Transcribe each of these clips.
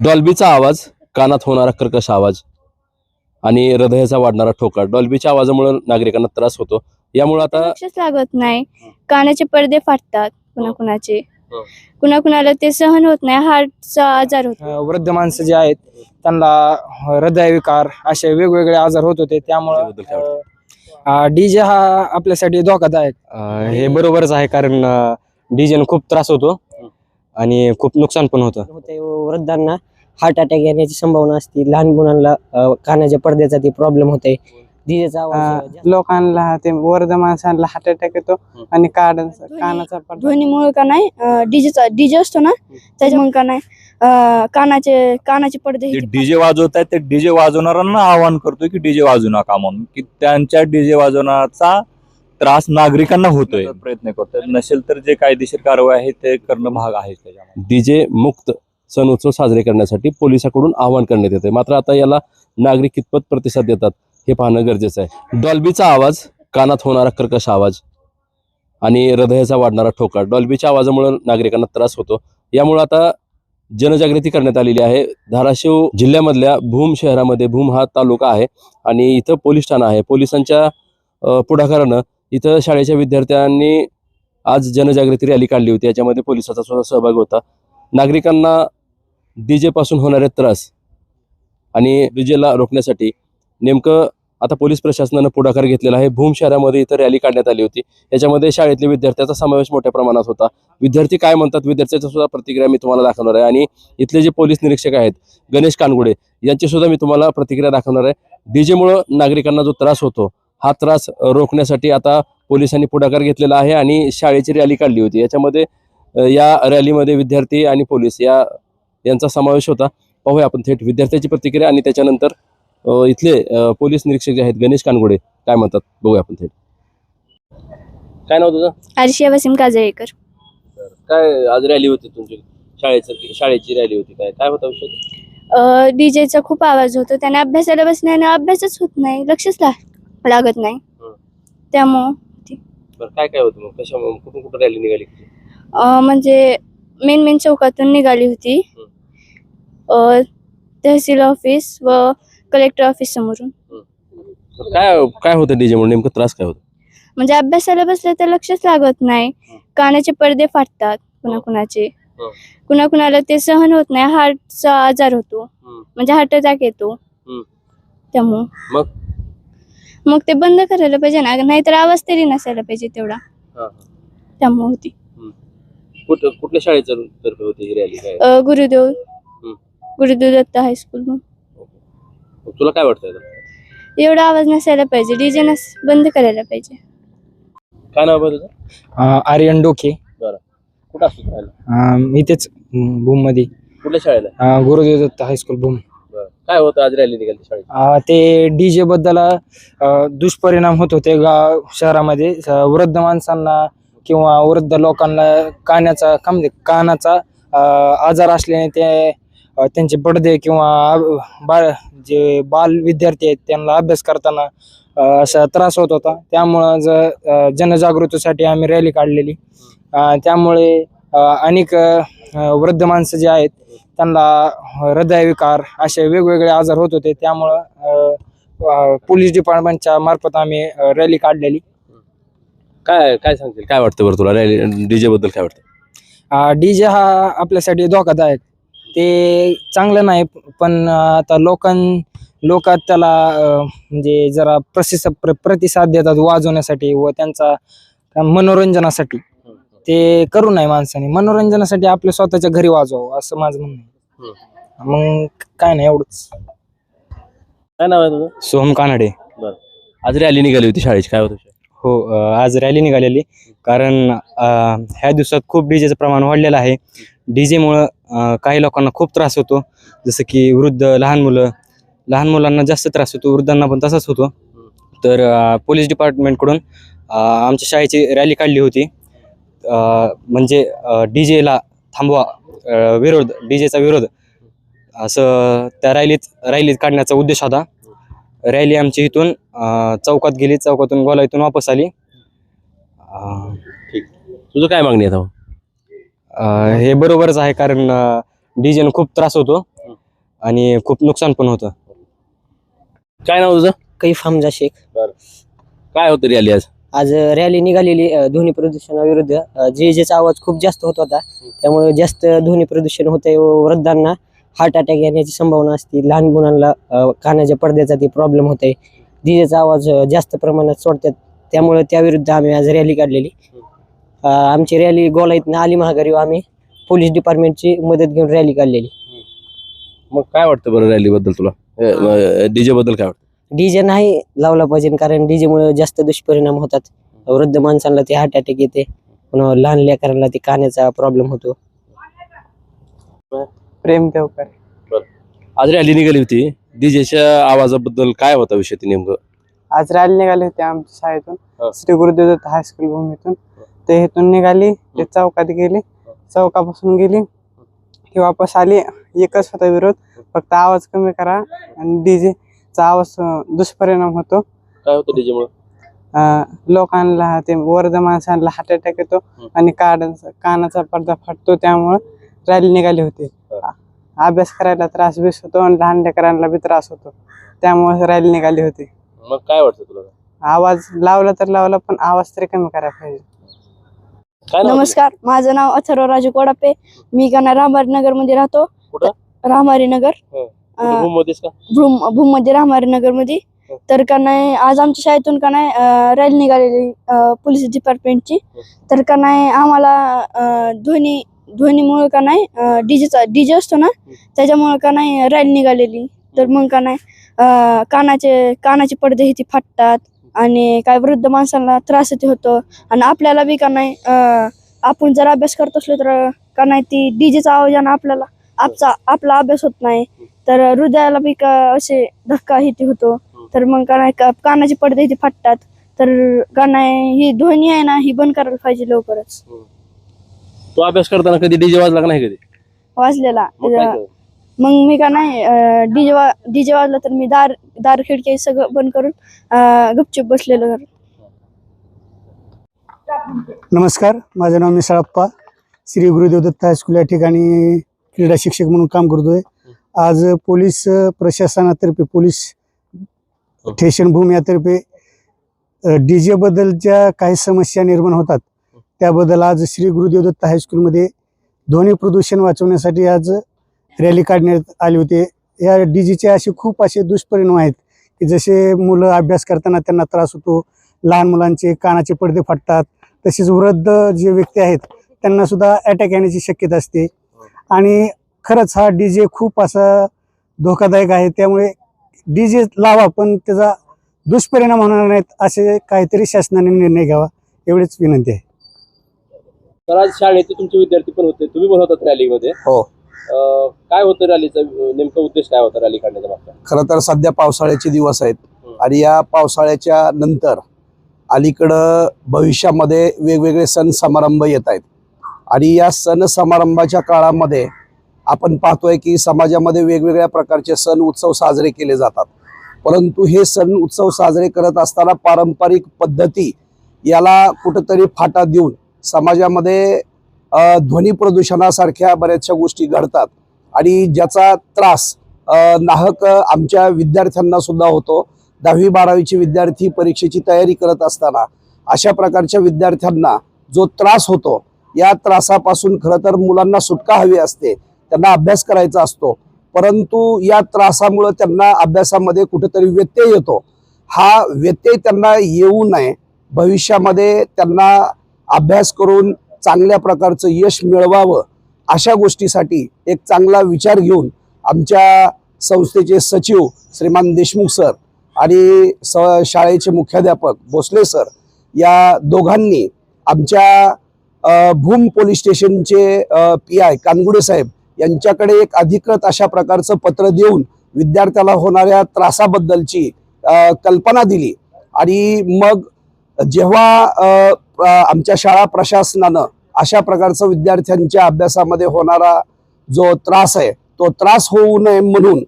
डॉल्बीचा आवाज कानात होणारा कर्कश आवाज आणि हृदयाचा वाढणारा ठोका डॉल्बीच्या आवाजामुळे नागरिकांना त्रास होतो. यामुळे आता लक्षच लागत नाही. कानाचे पडदे फाटतात कुणाकुणाचे. हो. कुणाकुणाला ते सहन होत नाही. हार्टचा आजार होतो. अ, वृद्ध माणसं जे आहेत त्यांना हृदयविकार असे वेगवेगळे आजार होत होते. त्याबद्दल काय त्यामुळं डीजे हा आपल्यासाठी धोकादायक. अं, हे बरोबरच आहे कारण डीजेन खूप त्रास होतो. आणि खूप नुकसान पण होतं. होते वृद्धांना हार्ट अटॅक येण्याची संभावना असते. लहान मुलांना अ, कानाच्या पडद्याचा ते प्रॉब्लेम होते. डीजेचा आवाज लोकांना ते वर्ध माणसांना हार्ट अटॅक येतो आणि कान कानाचा पडदा ध्वनीमुळे का नाही डीजेचा डीजे असतो ना त्याच्यामुळे का नाही अं, कानाचे कानाचे पडदे जे हे डीजे वाजवत आहेत ते डीजे वाजवणाऱ्यांना आवाहन करतोय की डीजे वाजवू नका म्हणून. की त्यांच्या डीजे वाजवण्याचा त्रास नागरिकांना होतोय. प्रयत्न करतोय. नसेल तर जे कायदेशीर कारवाई आहे ते करणं भाग आहे त्याच्यामध्ये. डीजे मुक्त सण उत्सव साजरे करण्यासाठी पोलिसांकडून आवाहन करण्यात येते मात्र आता याला नागरिक कितपत प्रतिसाद देतात हे पाहणं गरजेचं आहे. डॉल्बीचा आवाज कानात होणारा कर्कश आवाज आणि हृदयाचा वाढणारा ठोका. डॉल्बीच्या आवाजामुळे नागरिकांना त्रास होतो. यामुळे आता जनजागृती करण्यात आलेली आहे. धाराशिव जिल्ह्यामधल्या भूम शहरामध्ये भूम हा तालुका आहे आणि इथं पोलीस ठाणा आहे. पोलिसांच्या पुढाकारानं इथं शाळेच्या विद्यार्थ्यांनी आज जनजागृती रॅली काढली होती. याच्यामध्ये पोलिसाचा सुद्धा सहभाग होता. नागरिकांना डीजेपासून होणारे त्रास आणि डीजेला रोखण्यासाठी नेमकं आता पोलीस प्रशासनानं पुढाकार घेतलेला आहे. भूम शहरामध्ये इथं रॅली काढण्यात आली होती. याच्यामध्ये शाळेतले विद्यार्थ्यांचा समावेश मोठ्या प्रमाणात होता. विद्यार्थी काय म्हणतात? विद्यार्थ्यांचा सुद्धा प्रतिक्रिया मी तुम्हाला दाखवणार आहे. आणि इथले जे पोलीस निरीक्षक आहेत गणेश कानगुडे यांची सुद्धा मी तुम्हाला प्रतिक्रिया दाखवणार आहे. डीजेमुळं नागरिकांना जो त्रास होतो हा त्रास रोखण्यासाठी आता पोलिसांनी पुढाकार घेतलेला आहे आणि शाळेची रॅली काढली होती. याच्यामध्ये या रॅलीमध्ये विद्यार्थी आणि पोलीस या यांचा समावेश होता. पाहूया आपण थेट विद्यार्थ्याची प्रतिक्रिया आणि त्याच्यानंतर इथले पोलीस निरीक्षक जे आहेत गणेश कानगुडे काय म्हणतात? बघूया आपण थेट. काय नाव तुझं? आरशिया वसीम काजळेकर. काय आज रॅली होती तुमची? शाळेचं शाळेची रॅली होती काय? काय होता विषय? डीजेचा खूप आवाज होतो. त्याने अभ्यासाला बसण्याने अभ्यासच होत नाही. लक्षच ला- लागत नाही. हं. त्यामुळं बरं काय काय होतं मग? कशा कुठून कुठं रॅली निघाली अं, म्हणजे मेन मेन चौकातून निघाली होती. अं, तहसील ऑफिस व कलेक्टर ऑफिस समोरून. बरं, काय काय होतं डीजे म्हणून नेमकं त्रास काय होतं? म्हणजे अभ्यासाला बसलं तर लक्षच लागत नाही. कानाचे पडदे फाटतात कुणाकुणाचे. हं. कुणाकुणाला ते सहन होत नाही. हार्टचा आजार होतो. म्हणजे हार्ट अटॅक येतो. हं. त्यामुळं. मग? मग ते बंद करायला पाहिजे ना नाहीतर आवाज तरी नसायला पाहिजे तेवढा. हां. त्यामुळे होती. कुठं कुठल्या शाळेचं तर्फे होती ही रॅली काय? अं, गुरुदेव. हं. गुरुदेव दत्त हायस्कूल मग मग तुला काय वाटतं? एवढा आवाज नसायला पाहिजे डीजे नस बंद करायला पाहिजे. काय नाव आहे तुझं? अ, आर्यन डोके. कुठं असतो राहायला? अ, इथेच भूममध्ये कुठल्या शाळेला? गुरुदेव दत्त हायस्कूल भूम काय होतं आज रॅली निघाली शाळेत ते डीजे बद्दल दुष्परिणाम होत होते गाव शहरामध्ये. वृद्ध माणसांना किंवा वृद्ध लोकांना कानाचा काय म्हणते कानाचा आजार असल्याने ते त्यांचे पडदे किंवा अ, बाळ जे बाल विद्यार्थी आहेत त्यांना अभ्यास करताना असा त्रास होत होता. त्यामुळं ज जनजागृतीसाठी आम्ही रॅली काढलेली. त्यामुळे अनेक वृद्ध माणसं जे आहेत त्यांना हृदयविकार असे वेगवेगळे आजार होत होते. त्यामुळं पोलीस डिपार्टमेंटच्या मार्फत आम्ही रॅली काढलेली. काय काय सांगतील काय वाटतं बरं तुला? रॅली डीजे बद्दल काय वाटतं? डी जे हा आपल्यासाठी धोकादायक. ते चांगलं नाही पण आता लोकां लोक त्याला म्हणजे जरा प्रसिस प्र प्रतिसाद देतात वाजवण्यासाठी व त्यांचा मनोरंजनासाठी. ते करू नये माणसाने. मनोरंजनासाठी आपल्या स्वतःच्या घरी वाजवावं असं माझं म्हणणं आहे. मग काय नाही एवढंच. काय नाव आहे तुझं? सोहम कानडे. आज रॅली निघाली होती शाळेची काय होतं? हो अं, आज रॅली निघालेली. कारण अं, ह्या दिवसात खूप डीजेचं प्रमाण वाढलेलं आहे. डीजेमुळं काही लोकांना खूप त्रास होतो. जसं की वृद्ध लहान मुलं. लहान मुलांना जास्त त्रास होतो वृद्धांना पण तसाच होतो. तर अं, पोलीस डिपार्टमेंटकडून अं, आमच्या शाळेची रॅली काढली होती. म्हणजे डी जेला थांबवा. विरोध डी जेचा विरोध. असं त्या रॅलीत रॅलीत काढण्याचा उद्देश होता. रॅली आमची इथून चौकात गेली. चौकातून गोलाईतून वापस आली. अं, तुझं काय मागणी आहे आता अं, हे बरोबरच आहे कारण डीजेनं खूप त्रास होतो आणि खूप नुकसान पण होतं. काय नाव तुझं? कैफ हमजा शेख काय होतं रॅली आज? आज रॅली निघालेली ध्वनी प्रदूषणाविरुद्ध. जे जेचा आवाज खूप जास्त होत होता त्यामुळे जास्त ध्वनी प्रदूषण होते व वृद्धांना हार्ट अटॅक येण्याची संभावना असते. लहान मुलांना कानाच्या पडद्याचा ती प्रॉब्लेम होते. डीजेचा आवाज जास्त प्रमाणात सोडतात त्यामुळे त्याविरुद्ध आम्ही आज रॅली काढलेली. आमची रॅली गोलाईतनं आली महागारी आम्ही पोलीस डिपार्टमेंटची मदत घेऊन रॅली काढलेली. मग काय वाटतं बरं रॅली बद्दल तुला? डीजे बद्दल काय वाटतं? डीजे नाही लावला पाहिजे कारण डीजे मुळे जास्त दुष्परिणाम होतात. वृद्ध माणसांना ते हार्ट अटॅक येते. पुन्हा लहान लेकरांना ते कानाचा प्रॉब्लेम होतो. प्रेम देवकर. आज रॅली निघाली होती. डीजेच्या आवाजाबद्दल काय होता विषय ते नेमकं? आज रॅली निघाली होती आमच्या. शाळेतून. श्री गुरुदेव हायस्कूल भूमीतून. ते इथून निघाली. ते चौकात गेली. चौकापासून गेली. ती वापस आली. एकच होता विरोध. फक्त आवाज कमी करा. आणि डीजे चा आवाज दुष्परिणाम होतो. काय होतं डीजे मुळे? अं, लोकांना ते वृद्ध माणसांना हार्ट अटॅक येतो आणि कानाचा कानाचा पडदा फाटतो त्यामुळं रॅली निघाली होती. अभ्यास करायला त्रास बीस होतो आणि लहान लेकरांना बी त्रास होतो. त्यामुळे रॅली निघाली होती. मग काय वाटतं तुला? आवाज लावला तर लावला पण आवाज तरी कमी करायला पाहिजे? नमस्कार माझं नाव अथर्व राजू कोडापे. मी का रामहारी नगरमध्ये राहतो. कुठं? रामहारी नगर. का? भूम भूममध्ये रामहारी नगरमध्ये हो. तर का नाही आज आमच्या शाळेतून का नाही रॅली निघालेली पोलीस डिपार्टमेंटची. हो. तर का नाही आम्हाला ध्वनी ध्वनीमुळे का नाही डीजेचा डीजे असतो ना त्याच्यामुळे का नाही रॅली निघालेली. तर मग का नाही कानाचे कानाचे पडदे हे ते फाटतात आणि काय वृद्ध माणसांना त्रास ते होतो. आणि आपल्याला बी का नाही आपण जर अभ्यास करत असलो तर का नाही ती डीजेचा आवाजानं आपल्याला आपचा आपला अभ्यास होत नाही. तर हृदयाला बी का असे धक्का हे ते होतो. तर मग का नाही का- कानाचे पडदे हे ते फाटतात. तर का नाही ही ध्वनी आहे ना ही बंद करायला पाहिजे लवकरच. तू अभ्यास करताना कधी डीजे वाजला का नाही कधी? वाजलेला. मग काय केलं? मग मी का नाही डीजे वा डीजे वाजला तर मी दार दार खिडकी सगळं बंद करून अं, गपचूप बसलेलो घरात नमस्कार माझं नाव मिसाळप्पा श्री गुरुदेव दत्त हायस्कूल या ठिकाणी क्रीडा शिक्षक म्हणून काम करतोय. आज पोलीस प्रशासनातर्फे पोलीस स्टेशन भूमीतर्फे डी जे बद्दलच्या काही समस्या निर्माण होतात. त्याबद्दल आज श्री गुरुदेव दत्त हायस्कूलमध्ये ध्वनी प्रदूषण वाचवण्यासाठी आज रॅली काढण्यात आली होती. या डी जेचे असे खूप असे दुष्परिणाम आहेत की जसे मुलं अभ्यास करताना त्यांना त्रास होतो लहान मुलांचे कानाचे पडदे फाटतात तसेच वृद्ध जे व्यक्ती आहेत त्यांना सुद्धा अटॅक येण्याची शक्यता असते. आणि खरंच हा डी जे खूप असा धोकादायक आहे. त्यामुळे डी जे लावा पण त्याचा दुष्परिणाम होणार नाहीत असे काहीतरी शासनाने निर्णय घ्यावा एवढीच विनंती आहे. तर आज शाळेचे तुमचे विद्यार्थी पण होते. तुम्ही पण होतात रॅलीमध्ये हो. अं, काय होतं रॅलीचा नेमका उद्देश काय होता रॅली काढण्याचा मागचा? खरं तर सध्या पावसाळ्याचे दिवस आहेत. आणि या पावसाळ्याच्या नंतर अलीकडं भविष्यामध्ये वेगवेगळे सण समारंभ येत आहेत. आणि या सण समारंभाच्या काळामध्ये आपण पाहतोय की समाजामध्ये वेगवेगळ्या प्रकारचे सण उत्सव साजरे केले जातात. परंतु हे सण उत्सव साजरे करत असताना पारंपरिक पद्धती याला कुठंतरी फाटा देऊन समाजामध्ये ध्वनी प्रदूषणासारख्या बऱ्याचशा गोष्टी घडतात. आणि ज्याचा त्रास नाहक आमच्या विद्यार्थ्यांना सुद्धा होतो. दहावी बारावीचे विद्यार्थी परीक्षेची तयारी करत असताना अशा प्रकारच्या विद्यार्थ्यांना जो त्रास होतो या त्रासापासून खरं तर मुलांना सुटका हवी असते. त्यांना अभ्यास करायचा असतो. परंतु या त्रासामुळं त्यांना अभ्यासामध्ये कुठेतरी व्यत्यय येतो. हा व्यत्यय त्यांना येऊ नये. भविष्यामध्ये त्यांना अभ्यास करून चांगल्या प्रकारचं यश मिळवावं अशा गोष्टीसाठी एक चांगला विचार घेऊन आमच्या संस्थेचे सचिव श्रीमान देशमुख सर आणि स शाळेचे मुख्याध्यापक भोसले सर या दोघांनी आमच्या भूम पोलीस स्टेशनचे पी आय कानगुडे साहेब यांच्याकडे एक अधिकृत अशा प्रकारचं पत्र देऊन विद्यार्थ्याला होणाऱ्या त्रासाबद्दलची कल्पना दिली. आणि मग जेव्हा आमच्या शाळा प्रशासनानं अशा प्रकारचं विद्यार्थ्यांच्या अभ्यासामध्ये होणारा जो त्रास आहे तो त्रास होऊ नये म्हणून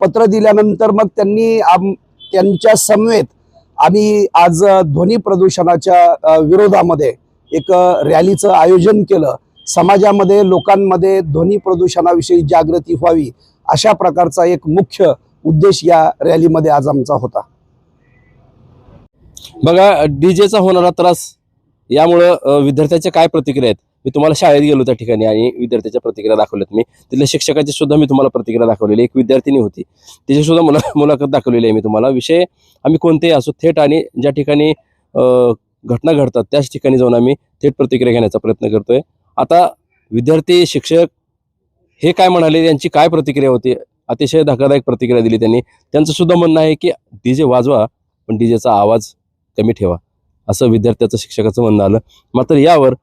पत्र दिल्यानंतर मग त्यांनी आम त्यांच्या समवेत आम्ही आज ध्वनी प्रदूषणाच्या विरोधामध्ये एक रॅलीचं आयोजन केलं. समाजामध्ये लोकांमध्ये ध्वनी प्रदूषणाविषयी जागृती व्हावी अशा प्रकारचा एक मुख्य उद्देश या रॅलीमध्ये आज आमचा होता. बघा डीजेचा होणारा त्रास यामुळं विद्यार्थ्याच्या काय प्रतिक्रिया आहेत? मी तुम्हाला शाळेत गेलो त्या ठिकाणी आणि विद्यार्थ्याच्या प्रतिक्रिया दाखवल्यात मी. तिथल्या शिक्षकाची सुद्धा मी तुम्हाला प्रतिक्रिया दाखवलेली एक विद्यार्थिनी होती. तिची सुद्धा मुला मुलाखत दाखवलेली आहे मी तुम्हाला. विषय आम्ही कोणतेही असो थेट आणि ज्या ठिकाणी घटना घडतात त्याच ठिकाणी जाऊन आम्ही थेट प्रतिक्रिया घेण्याचा प्रयत्न करतोय. आता विद्यार्थी शिक्षक हे काय म्हणाले यांची काय प्रतिक्रिया होती? अतिशय धक्कादायक प्रतिक्रिया दिली त्यांनी. त्यांचं सुद्धा म्हणणं आहे की डीजे वाजवा पण डीजेचा आवाज कमी ठेवा असं विद्यार्थ्याचं शिक्षकाचं म्हणणं आलं. मात्र यावर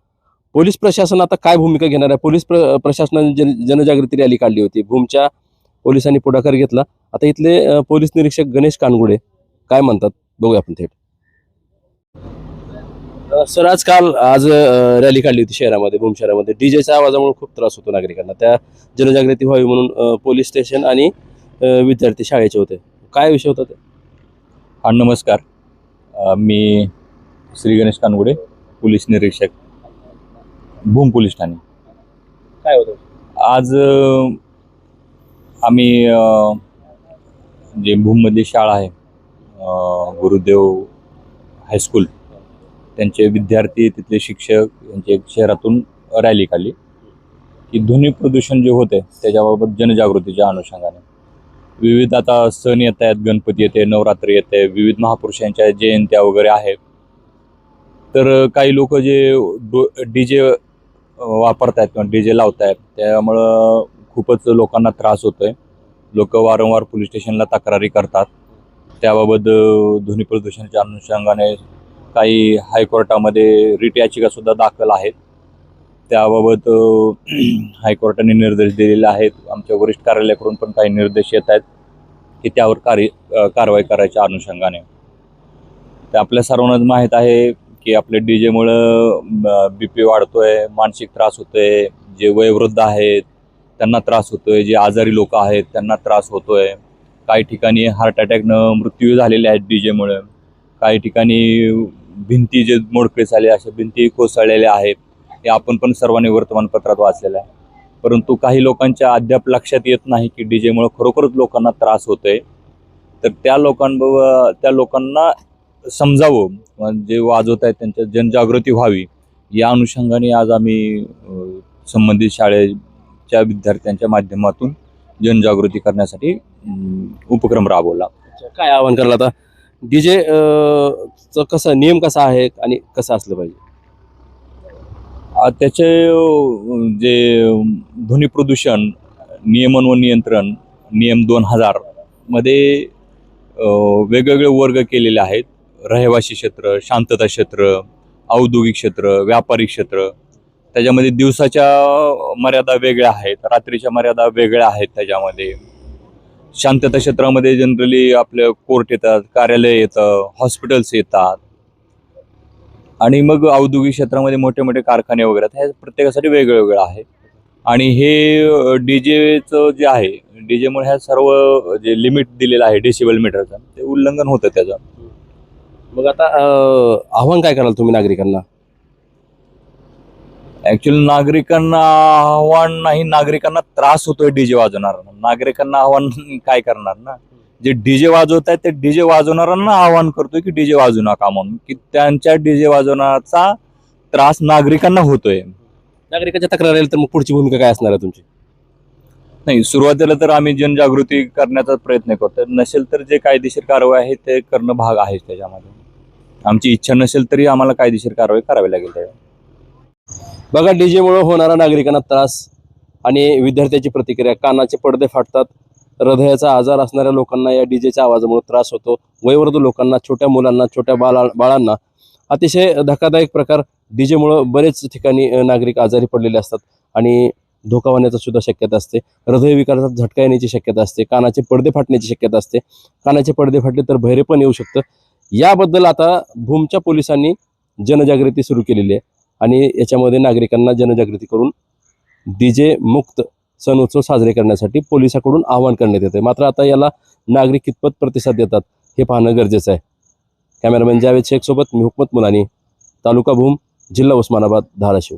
पोलीस प्रशासन आता काय भूमिका घेणार आहे? पोलीस प्र प्रशासनाने जन जनजागृती रॅली काढली होती. भूमच्या पोलिसांनी पुढाकार घेतला. आता इथले पोलीस निरीक्षक गणेश कानगुडे काय म्हणतात? बघूया आपण थेट. सर आज काल आज रॅली काढली होती शहरामध्ये भूम शहरामध्ये. डीजेच्या आवाजामुळे खूप त्रास होतो नागरिकांना. त्या जनजागृती व्हावी म्हणून पोलीस स्टेशन आणि विद्यार्थी शाळेचे होते. काय विषय होता ते? हा नमस्कार. मी श्री गणेश कानगुडे पोलीस निरीक्षक भूम पोलीस ठाणे. काय होतं? आज आम्ही जे भूममधली शाळा आहे गुरुदेव हायस्कूल त्यांचे विद्यार्थी तिथले शिक्षक यांची एक शहरातून रॅली काढली. की ध्वनी प्रदूषण जे होते त्याच्याबाबत जनजागृतीच्या अनुषंगाने. विविध आता सण येत आहेत गणपती येते नवरात्री येते विविध महापुरुषांच्या जयंत्या वगैरे आहेत. तर काही लोक जे डो डी जे वापरतायत किंवा डी जे लावतायत त्यामुळं खूपच लोकांना त्रास होतोय. लोक वारंवार पोलीस स्टेशनला तक्रारी करतात. त्याबाबत ध्वनी प्रदूषणाच्या अनुषंगाने काही हायकोर्टामध्ये रिट याचिकासुद्धा दाखल आहेत. त्याबाबत हायकोर्टाने निर्देश दिलेले आहेत. आमच्या वरिष्ठ कार्यालयाकडून पण काही निर्देश येत आहेत की त्यावर कार्य कारवाई करायच्या अनुषंगाने. ते आपल्या सर्वांनाच माहीत आहे की आपल्या डी जेमुळं बी पी वाढतोय मानसिक त्रास होतोय जे वयोवृद्ध आहेत त्यांना त्रास होतोय जे आजारी लोक आहेत त्यांना त्रास होतोय. काही ठिकाणी हार्ट अटॅकनं मृत्यू झालेले आहेत डी जेमुळं काही ठिकाणी भिंती जे मोडकळे झाले अशा भिंती कोसळलेल्या आहेत हे आपण पण सर्वांनी वर्तमानपत्रात वाचलेलं आहे. परंतु काही लोकांच्या अद्याप लक्षात येत नाही की डी जेमुळं खरोखरच लोकांना त्रास होतोय. तर त्या लोकांबरोबर त्या लोकांना समजावं जे वाजवत आहेत त्यांच्या जनजागृती व्हावी या अनुषंगाने आज आम्ही संबंधित शाळेच्या विद्यार्थ्यांच्या माध्यमातून जनजागृती करण्यासाठी उपक्रम राबवला. काय आवाहन करायला आता? डीजे च कसं नियम कसा आहे आणि कसं असलं पाहिजे? त्याचे जे ध्वनी प्रदूषण नियमन व नियंत्रण नियम दोन हजारमध्ये वेगवेगळे वर्ग केलेले आहेत. रहिवासी क्षेत्र शांतता क्षेत्र औद्योगिक क्षेत्र व्यापारिक क्षेत्र. त्याच्यामध्ये दिवसाच्या मर्यादा वेगळ्या आहेत रात्रीच्या मर्यादा वेगळ्या आहेत त्याच्यामध्ये. शांतता क्षेत्रामध्ये जनरली आपल्या कोर्ट येतात कार्यालय येतं हॉस्पिटल्स येतात. आणि मग औद्योगिक क्षेत्रामध्ये मोठे मोठे कारखाने वगैरे आहेत. हे प्रत्येकासाठी वेगळं वेगळं आहे. आणि हे डी जेचं जे आहे डी जेमुळे ह्या सर्व जे लिमिट दिलेलं आहे डेसिबल मीटरचं ते उल्लंघन होतं त्याचं. मग आता आव्हान काय कराल तुम्ही नागरिकांना? ऍक्च्युअली नागरिकांना आव्हान नाही नागरिकांना त्रास होतोय डीजे वाजवणार नागरिकांना आव्हान काय करणार ना? जे डीजे वाजवत आहेत ते डीजे वाजवणाऱ्यांना आव्हान करतोय की डीजे वाजवू नका म्हणून. की त्यांच्या डीजे वाजवण्याचा त्रास नागरिकांना होतोय. नागरिकांच्या तक्रार आली तर मग पुढची भूमिका काय असणार आहे तुमची? नाही सुरुवातीला तर आम्ही जनजागृती करण्याचा प्रयत्न करतो. नसेल तर जे कायदेशीर कारवाई आहे ते करणं भाग आहे त्याच्यामध्ये. आमची इच्छा नसेल तरी आम्हाला कायदेशीर कारवाई करावी लागेल त्यावेळी. बघा डीजेमुळं होणारा नागरिकांना त्रास आणि विद्यार्थ्याची प्रतिक्रिया. कानाचे पडदे फाटतात. हृदयाचा आजार असणाऱ्या लोकांना या डीजेच्या आवाजामुळे त्रास होतो. वयवर्ध लोकांना छोट्या मुलांना छोट्या बाळा बाळांना अतिशय धक्कादायक प्रकार डीजेमुळं बरेच ठिकाणी नागरिक आजारी पडलेले असतात आणि धोका होण्याचा सुद्धा शक्यता असते. हृदयविकाराचा झटका येण्याची शक्यता असते. कानाचे पडदे फाटण्याची शक्यता असते. कानाचे पडदे फाटले तर बहिरे पण येऊ शकतं. याबद्दल आता भूमच्या पोलिसांनी जनजागृती सुरू केलेली आहे. आणि याच्यामध्ये नागरिकांना जनजागृती करून डीजे मुक्त सण उत्सव साजरे करण्यासाठी पोलिसाकडून आवाहन करण्यात येते मात्र आता याला नागरिक कितपत प्रतिसाद देतात हे पाहणं गरजेचं आहे. कॅमेरामॅन जावेद शेखसोबत मी हुकमत मुलानी तालुका भूम जिल्हा उस्मानाबाद धाराशिव.